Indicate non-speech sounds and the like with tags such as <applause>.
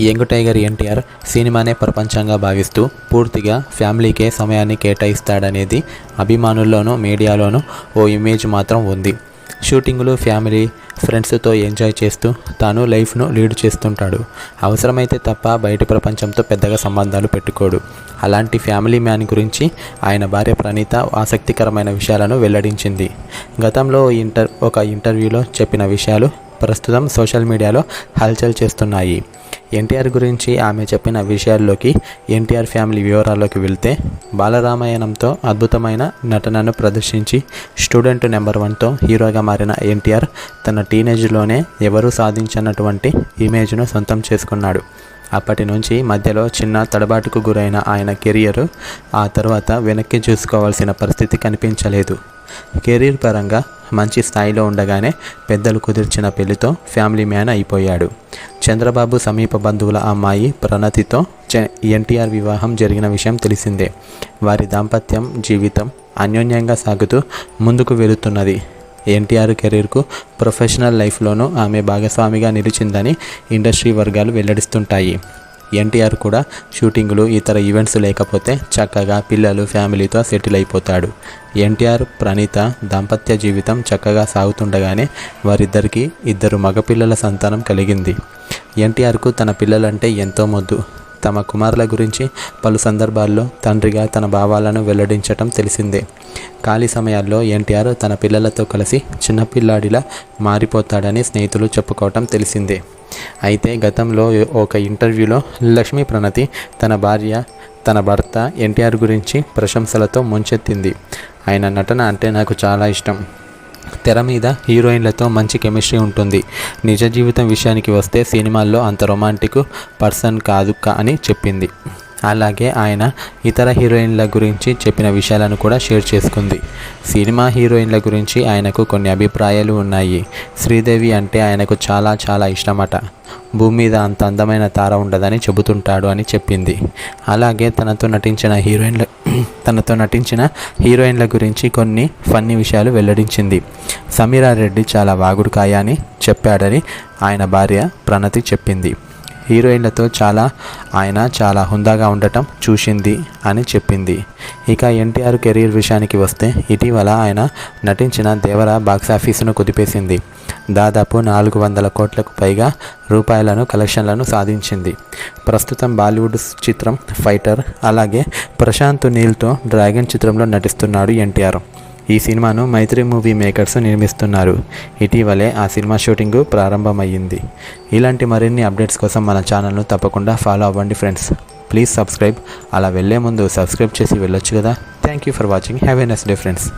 Young tiger NTR సినిమానే ప్రపంచంగా భావిస్తూ పూర్తిగా ఫ్యామిలీకే సమయాన్ని కేటాయిస్తాడనేది అభిమానుల్లోనూ మీడియాలోనూ ఓ ఇమేజ్ మాత్రం ఉంది. షూటింగులు ఫ్యామిలీ ఫ్రెండ్స్తో ఎంజాయ్ చేస్తూ తాను లైఫ్ను లీడ్ చేస్తుంటాడు. అవసరమైతే తప్ప బయట ప్రపంచంతో పెద్దగా సంబంధాలు పెట్టుకోడు. అలాంటి ఫ్యామిలీ మ్యాన్ గురించి ఆయన భార్య ప్రణీత ఆసక్తికరమైన విషయాలను వెల్లడించింది. గతంలో ఇంటర్ ఒక ఇంటర్వ్యూలో చెప్పిన విషయాలు ప్రస్తుతం సోషల్ మీడియాలో హల్చల్ చేస్తున్నాయి. ఎన్టీఆర్ గురించి ఆమె చెప్పిన విషయాల్లోకి ఎన్టీఆర్ ఫ్యామిలీ వివరాల్లోకి వెళ్తే బాలరామాయణంతో అద్భుతమైన నటనను ప్రదర్శించి స్టూడెంట్ నెంబర్ వన్తో హీరోగా మారిన ఎన్టీఆర్ తన టీనేజ్లోనే ఎవరూ సాధించినటువంటి ఇమేజ్ను సొంతం చేసుకున్నాడు. అప్పటి నుంచి మధ్యలో చిన్న తడబాటుకు గురైన ఆయన కెరియర్ ఆ తర్వాత వెనక్కి చూసుకోవాల్సిన పరిస్థితి కనిపించలేదు. కెరీర్ పరంగా మంచి స్థాయిలో ఉండగానే పెద్దలు కుదిర్చిన పెళ్ళితో ఫ్యామిలీ మ్యాన్ అయిపోయాడు. చంద్రబాబు సమీప బంధువుల అమ్మాయి ప్రణతితో చ- ఎన్టీఆర్ వివాహం జరిగిన విషయం తెలిసిందే. వారి దాంపత్యం జీవితం అన్యోన్యంగా సాగుతూ ముందుకు వెళుతున్నది. ఎన్టీఆర్ కెరీర్కు ప్రొఫెషనల్ లైఫ్లోనూ ఆమె భాగస్వామిగా నిలిచిందని ఇండస్ట్రీ వర్గాలు వెల్లడిస్తుంటాయి. ఎన్టీఆర్ కూడా షూటింగులు ఇతర ఈవెంట్స్ లేకపోతే చక్కగా పిల్లలు ఫ్యామిలీతో సెటిల్ అయిపోతాడు. ఎన్టీఆర్ ప్రణీత దాంపత్య జీవితం చక్కగా సాగుతుండగానే వారిద్దరికీ ఇద్దరు మగపిల్లల సంతానం కలిగింది. ఎన్టీఆర్కు తన పిల్లలంటే ఎంతో మొద్దు. తమ కుమారుల గురించి పలు సందర్భాల్లో తండ్రిగా తన భావాలను వెల్లడించటం తెలిసిందే. ఖాళీ సమయాల్లో ఎన్టీఆర్ తన పిల్లలతో కలిసి చిన్నపిల్లాడిలా మారిపోతాడని స్నేహితులు చెప్పుకోవటం తెలిసిందే. అయితే గతంలో ఒక ఇంటర్వ్యూలో లక్ష్మీ ప్రణతి తన భార్య తన భర్త ఎన్టీఆర్ గురించి ప్రశంసలతో ముంచెత్తింది. ఆయన నటన అంటే నాకు చాలా ఇష్టం. తెర మీద హీరోయిన్లతో మంచి కెమిస్ట్రీ ఉంటుంది. నిజ జీవితం విషయానికి వస్తే సినిమాల్లో అంత రొమాంటిక్ పర్సన్ కాదు కా అని చెప్పింది. అలాగే ఆయన ఇతర హీరోయిన్ల గురించి చెప్పిన విషయాలను కూడా షేర్ చేసుకుంది. సినిమా హీరోయిన్ల గురించి ఆయనకు కొన్ని అభిప్రాయాలు ఉన్నాయి. శ్రీదేవి అంటే ఆయనకు చాలా చాలా ఇష్టమట. భూమి మీద అంత అందమైన తార ఉండదని చెబుతుంటాడు అని చెప్పింది. అలాగే తనతో నటించిన హీరోయిన్ల <clears throat> తనతో నటించిన హీరోయిన్ల గురించి కొన్ని ఫన్నీ విషయాలు వెల్లడించింది. సమీరా రెడ్డి చాలా వాగుడుకాయ అని చెప్పాడని ఆయన భార్య ప్రణతి చెప్పింది. హీరోయిన్లతో చాలా ఆయన చాలా హుందాగా ఉండటం చూసింది అని చెప్పింది. ఇక ఎన్టీఆర్ కెరీర్ విషయానికి వస్తే ఇటీవల ఆయన నటించిన దేవర బాక్సాఫీసును కుదిపేసింది. దాదాపు నాలుగు వందల కోట్లకు పైగా రూపాయలను కలెక్షన్లను సాధించింది. ప్రస్తుతం బాలీవుడ్ చిత్రం ఫైటర్ అలాగే ప్రశాంత్ నీల్తో డ్రాగన్ చిత్రంలో నటిస్తున్నాడు ఎన్టీఆర్. ఈ సినిమాను మైత్రి మూవీ మేకర్స్ నిర్మిస్తున్నారు. ఇటీవలే ఆ సినిమా షూటింగ్ ప్రారంభమయ్యింది. ఇలాంటి మరిన్ని అప్డేట్స్ కోసం మన ఛానల్ను తప్పకుండా ఫాలో అవ్వండి ఫ్రెండ్స్. Please subscribe. అలా వెళ్ళే ముందు సబ్స్క్రైబ్ చేసి వెళ్ళొచ్చు కదా. Thank you for watching. Have a nice day friends.